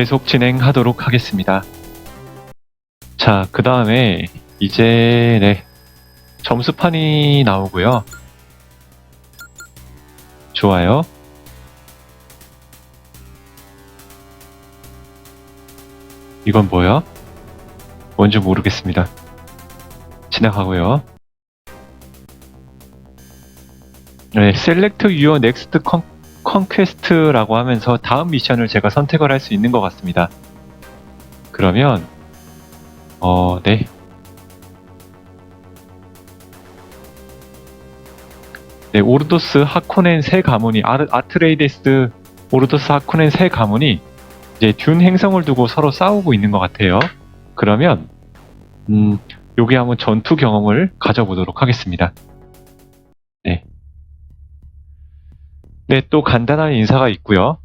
계속 진행하도록 하겠습니다. 자, 그 다음에 이제 네 점수판이 나오고요. 좋아요. 이건 뭐야? 뭔지 모르겠습니다. 지나가고요. 네, Select Your Conquest라고 하면서 다음 미션을 제가 선택을 할 수 있는 것 같습니다. 그러면 어, 네. 네, 오르도스 하코넨 세 가문이 아르, 아트레이데스 오르도스 하코넨 세 가문이 이제 듄 행성을 두고 서로 싸우고 있는 것 같아요. 그러면 음, 여기 한번 전투 경험을 가져보도록 하겠습니다. 네, 또 간단한 인사가 있고요.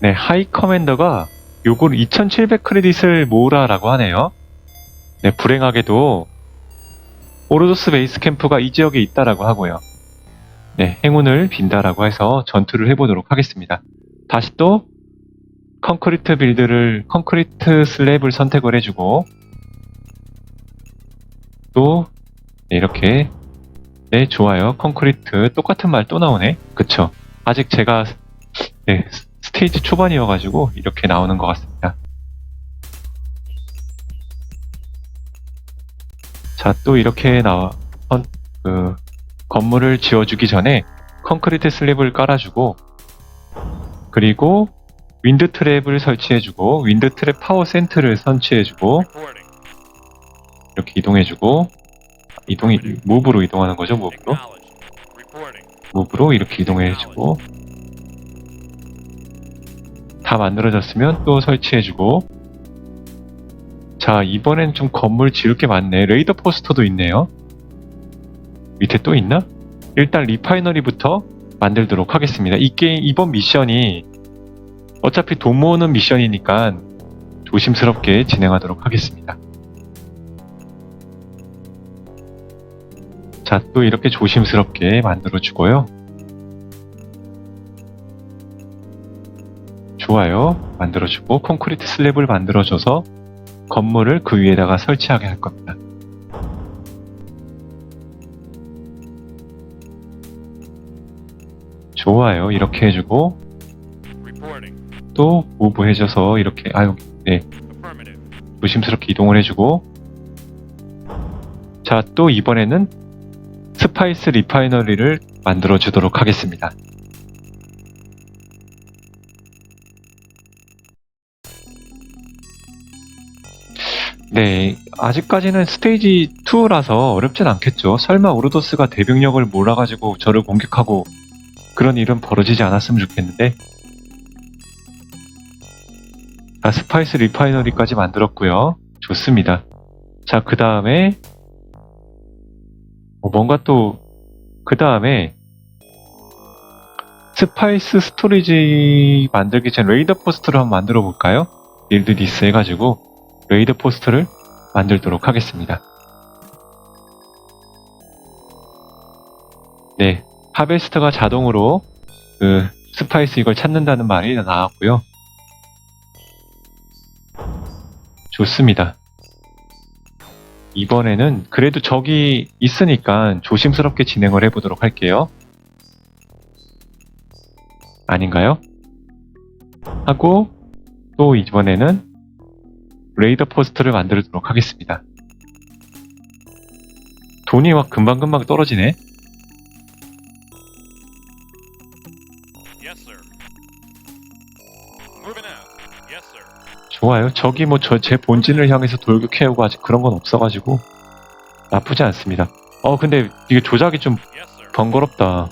네, 하이 커맨더가 요걸 2700 크레딧을 모으라라고 하네요. 네, 불행하게도 오르도스 베이스 캠프가 이 지역에 있다라고 하고요. 네, 행운을 빈다라고 해서 전투를 해보도록 하겠습니다. 다시 또 컨크리트 빌드를 컨크리트 슬랩을 선택을 해주고 또 네, 이렇게 네 좋아요. 컨크리트 똑같은 말 또 나오네. 그쵸. 아직 제가 네, 스테이지 초반이어가지고 이렇게 나오는 것 같습니다. 자 또 이렇게 건, 그 건물을 지어주기 전에 컨크리트 슬랩을 깔아주고 그리고 윈드 트랩을 설치해주고 윈드 트랩 파워 센트를 설치해주고. 이렇게 이동해주고 이동이 무브로 이동하는 거죠 무브로. 무브로 이렇게 이동해주고 다 만들어졌으면 또 설치해주고 자 이번엔 좀 건물 지을 게 많네 레이더 포스터도 있네요 밑에 또 있나? 일단 리파이너리부터 만들도록 하겠습니다 이 게임 이번 미션이 어차피 돈 모으는 미션이니까 조심스럽게 진행하도록 하겠습니다 자, 또 이렇게 조심스럽게 만들어주고요. 좋아요. 만들어주고, 콘크리트 슬랩을 만들어줘서 건물을 그 위에다가 설치하게 할 겁니다. 좋아요. 이렇게 해주고. 또 무브 해줘서 이렇게, 아유, 네. 조심스럽게 이동을 해주고, 자, 또 이번에는 스파이스 리파이너리를 만들어 주도록 하겠습니다. 네, 아직까지는 스테이지 2라서 어렵진 않겠죠. 설마 오르도스가 대병력을 몰아가지고 저를 공격하고 그런 일은 벌어지지 않았으면 좋겠는데. 아, 스파이스 리파이너리까지 만들었고요. 좋습니다. 자, 그 다음에 어, 뭔가 또, 그 다음에, 스파이스 스토리지 만들기 전 레이더 포스트를 한번 만들어 볼까요? 빌드 디스 해가지고, 레이더 포스트를 만들도록 하겠습니다. 네, 하베스터가 자동으로, 그, 스파이스 이걸 찾는다는 말이 나왔고요. 좋습니다. 이번에는 그래도 적이 있으니까 조심스럽게 진행을 해보도록 할게요. 아닌가요? 하고 또 이번에는 레이더 포스트를 만들도록 하겠습니다. 돈이 막 금방금방 떨어지네. 좋아요. 적이 뭐저 제 본진을 향해서 돌격해오고 아직 그런 건 없어가지고 나쁘지 않습니다. 어 근데 이게 조작이 좀. 번거롭다.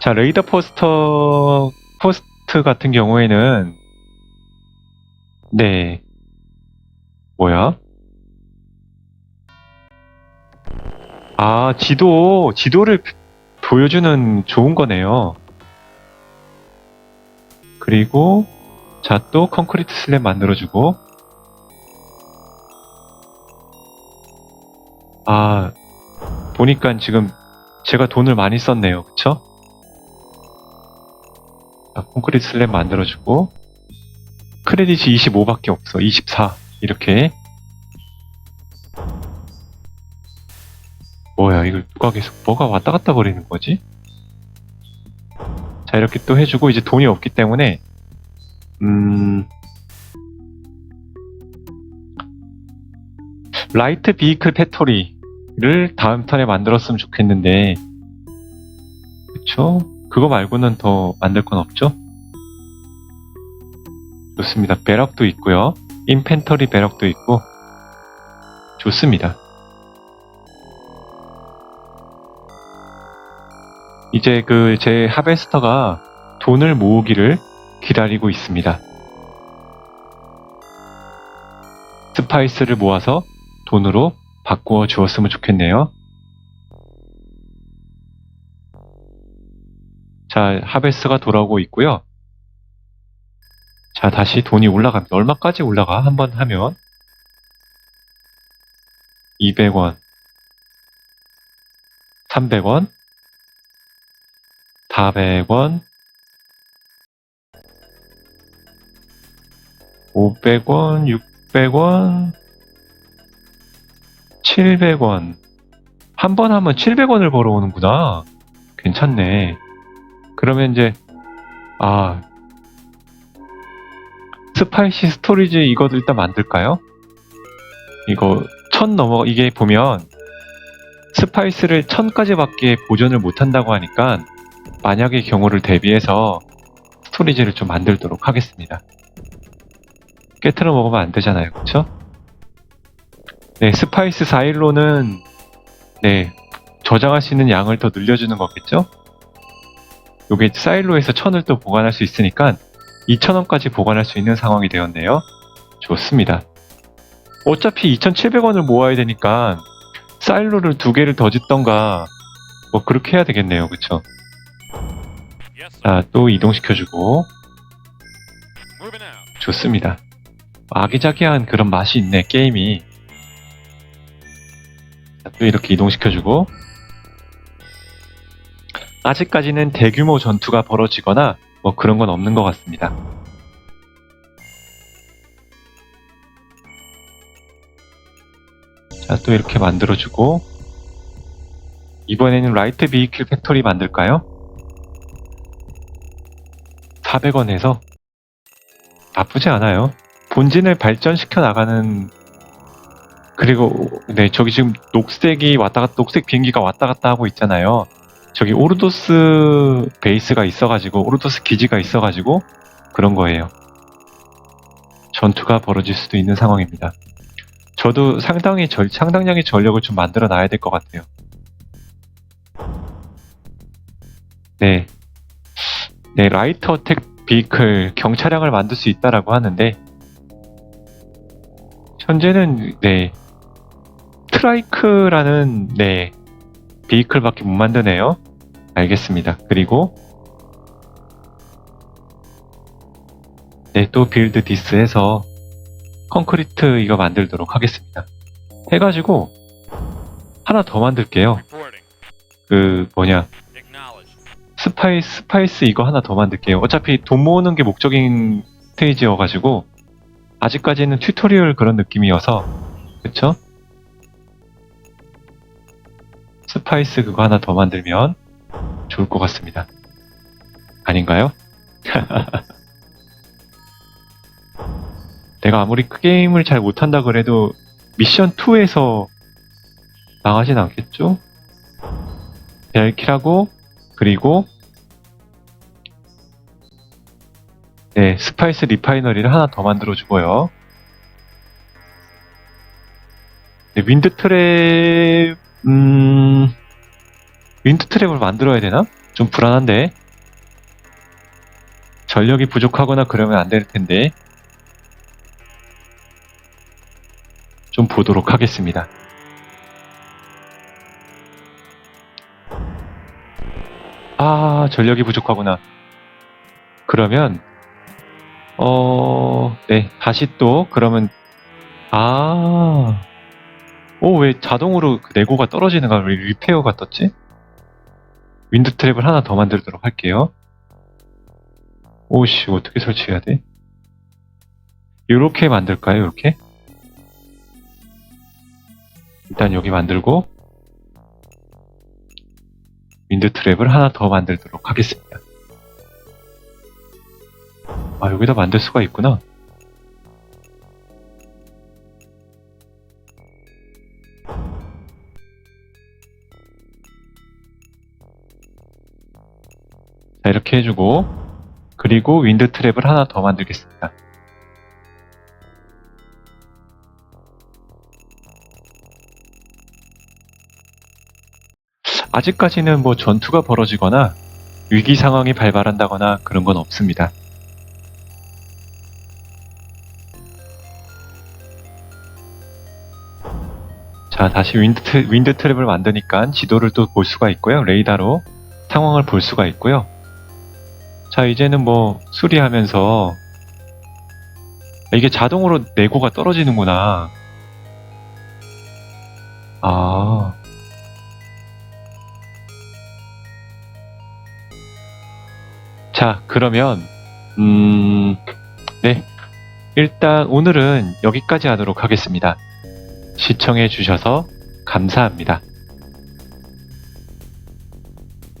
자, 레이더 포스터, 포스트 같은 경우에는, 네. 뭐야? 아, 지도, 지도를 보여주는 좋은 거네요. 그리고, 자, 또 컨크리트 슬랩 만들어주고, 아, 보니까 지금 제가 돈을 많이 썼네요. 그쵸? 자, 콘크리트 슬랩 만들어주고 크레딧이 25밖에 없어 24 이렇게 뭐야 이걸 누가 계속 뭐가 왔다 갔다 거리는 거지? 자 이렇게 또 해주고 이제 돈이 없기 때문에 음 라이트 비이클 패토리를 다음 턴에 만들었으면 좋겠는데 그쵸? 그거 말고는 더 만들 건 없죠? 좋습니다. 배럭도 있고요. 인펜터리 배럭도 있고 좋습니다. 이제 그 제 하베스터가 돈을 모으기를 기다리고 있습니다. 스파이스를 모아서 돈으로 바꾸어 주었으면 좋겠네요. 자, 하베스가 돌아오고 있고요. 자, 다시 돈이 올라갑니다. 얼마까지 올라가? 한번 하면 200원, 300원, 400원, 500원, 600원, 700원. 한 번 하면 700원을 벌어오는구나. 괜찮네. 그러면 이제, 아, 스파이시 스토리지 이것도 일단 만들까요? 이거, 천 넘어, 이게 보면, 스파이스를 천까지밖에 보존을 못한다고 하니까, 만약의 경우를 대비해서 스토리지를 좀 만들도록 하겠습니다. 깨트려 먹으면 안 되잖아요. 그쵸? 네, 스파이스 4일로는, 네, 저장할 수 있는 양을 더 늘려주는 거겠죠? 요게 사일로에서 천을 또 보관할 수 있으니까 2,000원까지 보관할 수 있는 상황이 되었네요. 좋습니다. 어차피 2,700원을 모아야 되니까 사일로를 두 개를 더 짓던가 뭐 그렇게 해야 되겠네요. 그쵸? 자, 또 이동시켜주고. 좋습니다. 아기자기한 그런 맛이 있네, 게임이. 자, 또 이렇게 이동시켜주고 아직까지는 대규모 전투가 벌어지거나 뭐 그런 건 없는 것 같습니다. 자, 또 이렇게 만들어주고 이번에는 라이트 비이클 팩토리 만들까요? 400원 해서 나쁘지 않아요. 본진을 발전시켜 나가는 그리고 네 저기 지금 녹색이 왔다 갔다 녹색 비행기가 왔다 갔다 하고 있잖아요. 저기 오르도스 베이스가 있어가지고 오르도스 기지가 있어가지고 그런 거예요. 전투가 벌어질 수도 있는 상황입니다. 저도 상당히 절, 상당량의 전력을 좀 만들어 놔야 될 것 같아요. 네. 네, 라이트 어택 비클 경차량을 만들 수 있다라고 하는데 현재는 네 트라이크라는 네 비클밖에 못 만드네요. 알겠습니다. 그리고 네 또 빌드 디스해서 콘크리트 이거 만들도록 하겠습니다. 해가지고 하나 더 만들게요. 그 뭐냐. 스파이스, 스파이스 이거 하나 더 만들게요. 어차피 돈 모으는 게 목적인 스테이지여가지고, 아직까지는 튜토리얼 그런 느낌이어서, 그쵸? 스파이스 그거 하나 더 만들면 좋을 것 같습니다. 아닌가요? 내가 아무리 그 게임을 잘 못한다 그래도 미션 2에서 나가진 않겠죠? 벨키라고 그리고 네, 스파이스 리파이너리를 하나 더 만들어 주고요. 네, 윈드 트랩 음 윈드 트랩을 만들어야 되나? 좀 불안한데. 전력이 부족하거나 그러면 안 될 텐데. 좀 보도록 하겠습니다. 아, 전력이 부족하구나. 그러면, 어, 네, 다시 또, 그러면, 아, 오, 왜 자동으로 그 내고가 떨어지는 거야? 왜 리페어가 떴지? 윈드 트랩을 하나 더 만들도록 할게요. 오씨, 어떻게 설치해야 돼? 요렇게 만들까요, 요렇게? 일단 여기 만들고, 윈드 트랩을 하나 더 만들도록 하겠습니다. 아, 여기다 만들 수가 있구나. 자, 이렇게 해주고, 그리고 윈드 트랩을 하나 더 만들겠습니다. 아직까지는 뭐 전투가 벌어지거나 위기 상황이 발발한다거나 그런 건 없습니다. 자, 다시 윈드, 트, 윈드 트랩을 만드니까 지도를 또 볼 수가 있고요. 레이더로 상황을 볼 수가 있고요. 자, 이제는 뭐 수리하면서 이게 자동으로 내고가 떨어지는구나. 아. 자, 그러면 음, 네. 일단 오늘은 여기까지 하도록 하겠습니다. 시청해 주셔서 감사합니다.